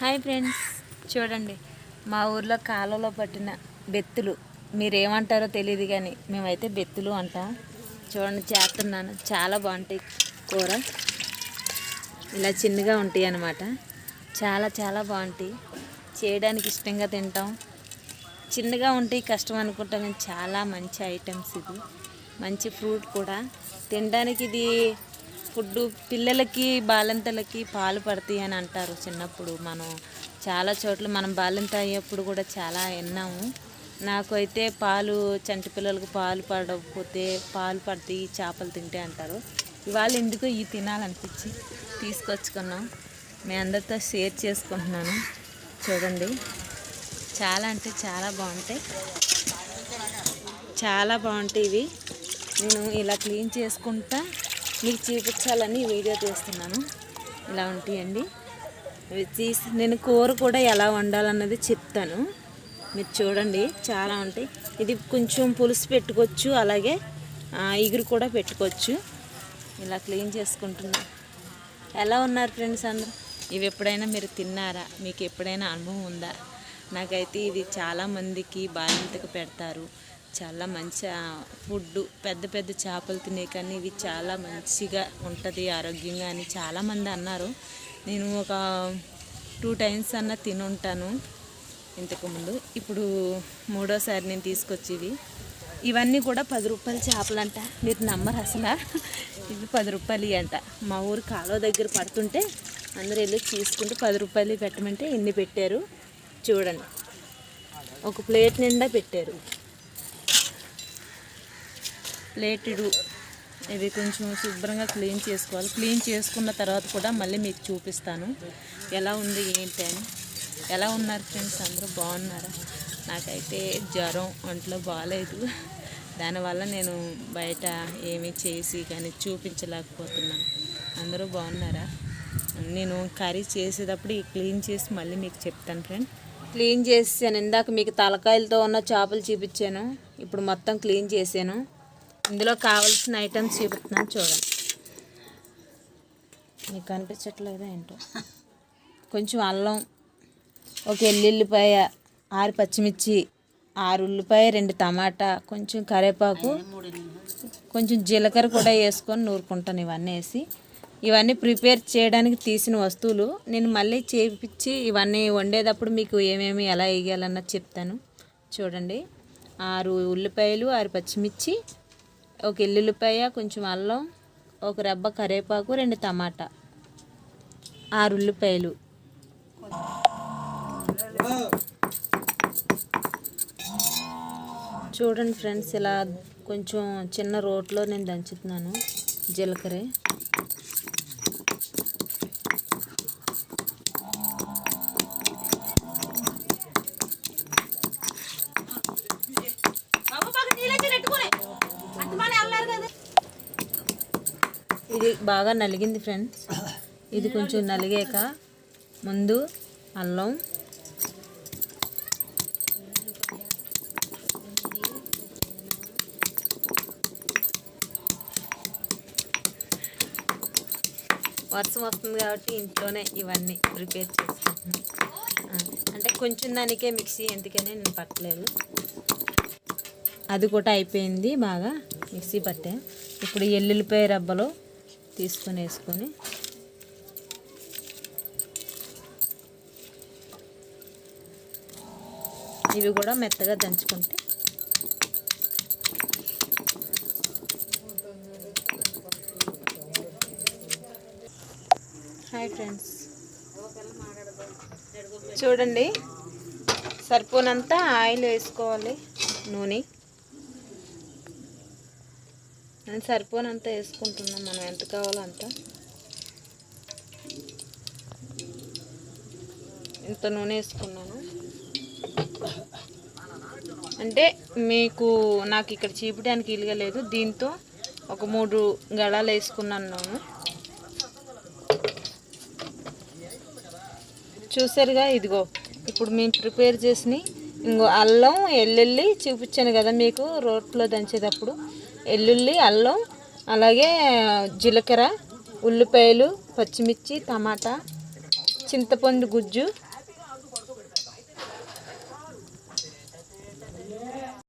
Hi friends. చూడండి మా ఊర్లో కాలువలో పట్టిన బెత్తులు. మీరేమంటారో తెలియదు కానీ మేమైతే బెత్తులు అంటాం. చూడండి చేస్తున్నాను. చాలా బాగుంటాయి కూర. ఇలా చిన్నగా ఉంటాయి అన్నమాట. చాలా చాలా బాగుంటాయి. చేయడానికి ఇష్టంగా తింటాం. చిన్నగా ఉంటాయి కష్టం అనుకుంటాం కానీ చాలా మంచి ఐటమ్స్ ఇది మంచి ఫ్రూట్ కూడా. తినడానికి ఇది ఫుడ్ పిల్లలకి బాలింతలకి పాలు పడతాయి అని అంటారు చిన్నప్పుడు మనం. చాలా చోట్ల మనం బాలింత అయ్యేప్పుడు కూడా చాలా విన్నాము. నాకు అయితే పాలు చంటి పిల్లలకు పాలు పడకపోతే పాలు పడతాయి చేపలు తింటే అంటారు. ఇవాళ ఎందుకో ఇవి తినాలనిపించి తీసుకొచ్చుకున్నాం. మీ అందరితో షేర్ చేసుకుంటున్నాను. చూడండి. చాలా అంటే చాలా బాగుంటాయి. చాలా బాగుంటాయి ఇవి. నేను ఇలా క్లీన్ చేసుకుంటా. మీకు చూపించాలని వీడియో తీస్తున్నాను. ఇలా ఉంటాయండి. ఇవి తీసి నేను కూర కూడా ఎలా వండాలన్నది చెప్తాను. మీరు చూడండి చాలా ఉంటాయి. ఇది కొంచెం పులుసు పెట్టుకోవచ్చు అలాగే ఇగురు కూడా పెట్టుకోవచ్చు. ఇలా క్లీన్ చేసుకుంటున్నా ఎలా ఉన్నారు ఫ్రెండ్స్ అందరూ? ఇవి ఎప్పుడైనా మీరు తిన్నారా? మీకు ఎప్పుడైనా అనుభవం ఉందా? నాకైతే ఇది చాలామందికి బాధ్యతకు పెడతారు. చాలా మంచి ఫుడ్ పెద్ద పెద్ద చేపలు తినే కానీ ఇవి చాలా మంచిగా ఉంటుంది ఆరోగ్యంగా అని చాలామంది అన్నారు. నేను ఒక టూ టైమ్స్ అన్న తిని ఉంటాను ఇంతకుముందు ఇప్పుడు మూడోసారి నేను తీసుకొచ్చేవి. ఇవన్నీ కూడా పది రూపాయల చేపలంట. మీరు నమ్మరు అసలు. ఇవి పది రూపాయలు అంట. మా ఊరు కాలువ దగ్గర పడుతుంటే అందరూ వెళ్ళి తీసుకుంటూ పది రూపాయలు పెట్టమంటే ఇన్ని పెట్టారు? చూడండి. ఒక ప్లేట్ నిండా పెట్టారు. ప్లేటుడు. ఇవి కొంచెం శుభ్రంగా క్లీన్ చేసుకోవాలి. క్లీన్ చేసుకున్న తర్వాత కూడా మళ్ళీ మీకు చూపిస్తాను. ఎలా ఉంది ఏంటి అని. ఎలా ఉన్నారు ఫ్రెండ్స్? అందరూ బాగున్నారా? నాకైతే జ్వరం ఒంట్లో బాగాలేదు దానివల్ల నేను బయట ఏమీ చేసి కానీ చూపించలేకపోతున్నాను. అందరూ బాగున్నారా? నేను కర్రీ చేసేటప్పుడు క్లీన్ చేసి మళ్ళీ మీకు చెప్తాను ఫ్రెండ్. క్లీన్ చేసాను. ఇందాక మీకు తలకాయలతో ఉన్న చేపలు చూపించాను. ఇప్పుడు మొత్తం క్లీన్ చేశాను ఇందులో కావాల్సిన ఐటమ్స్ చూపిస్తున్నాను చూడండి. మీకు కనిపించట్లేదా ఏంటో? కొంచెం అల్లం ఒక ఎల్లుల్లిపాయ ఆరు పచ్చిమిర్చి ఆరు ఉల్లిపాయ రెండు టమాటా కొంచెం కరివేపాకు కొంచెం జీలకర్ర కూడా వేసుకొని నూరుకుంటాను ఇవన్నీ వేసి. ఇవన్నీ ప్రిపేర్ చేయడానికి తీసిన వస్తువులు. నేను మళ్ళీ చేపించి ఇవన్నీ వండేటప్పుడు మీకు ఏమేమి ఎలా వేయాలన్నది చెప్తాను. చూడండి. ఆరు ఉల్లిపాయలు ఆరు పచ్చిమిర్చి ఒక ఎల్లుల్లిపాయ కొంచెం అల్లం ఒక రెబ్బ కరివేపాకు రెండు టమాటా. ఆరు ఉల్లిపాయలు. చూడండి ఫ్రెండ్స్ ఇలా కొంచెం చిన్న రోట్లో నేను దంచుతున్నాను జీలకర్ర. ఇది బాగా నలిగింది ఫ్రెండ్స్. ఇది కొంచెం నలిగాక ముందు అల్లం. వర్షం వస్తుంది కాబట్టి ఇంట్లోనే ఇవన్నీ ప్రిపేర్ చేసుకుంటున్నాను. అంటే కొంచెం దానికే మిక్సీ ఎందుకనే నేను పట్టలేదు. అది కూడా అయిపోయింది బాగా మిక్సీ పట్టే. ఇప్పుడు ఎల్లుల్లిపాయ రబ్బలు తీసుకొని వేసుకొని ఇవి కూడా మెత్తగా దంచుకుంటే హాయ్ ఫ్రెండ్స్. చూడండి సరిపోనంత ఆయిల్ వేసుకోవాలి నూనె. నేను సరిపోనంత వేసుకుంటున్నాం. మనం ఎంత కావాలో అంత. ఇంత నూనె వేసుకున్నాను. అంటే మీకు నాకు ఇక్కడ చీపడానికి ఇలుగా లేదు. దీంతో ఒక మూడు గళాలు వేసుకున్నాను నేను. చూసారుగా ఇదిగో ఇప్పుడు మేము ప్రిపేర్ చేసిన ఇంకో అల్లం ఎల్లుల్లి చూపించాను కదా మీకు రోట్లో దంచేటప్పుడు. ఎల్లుల్లి అల్లం అలాగే జీలకర్ర ఉల్లిపాయలు పచ్చిమిర్చి టమాటా చింతపండు గుజ్జు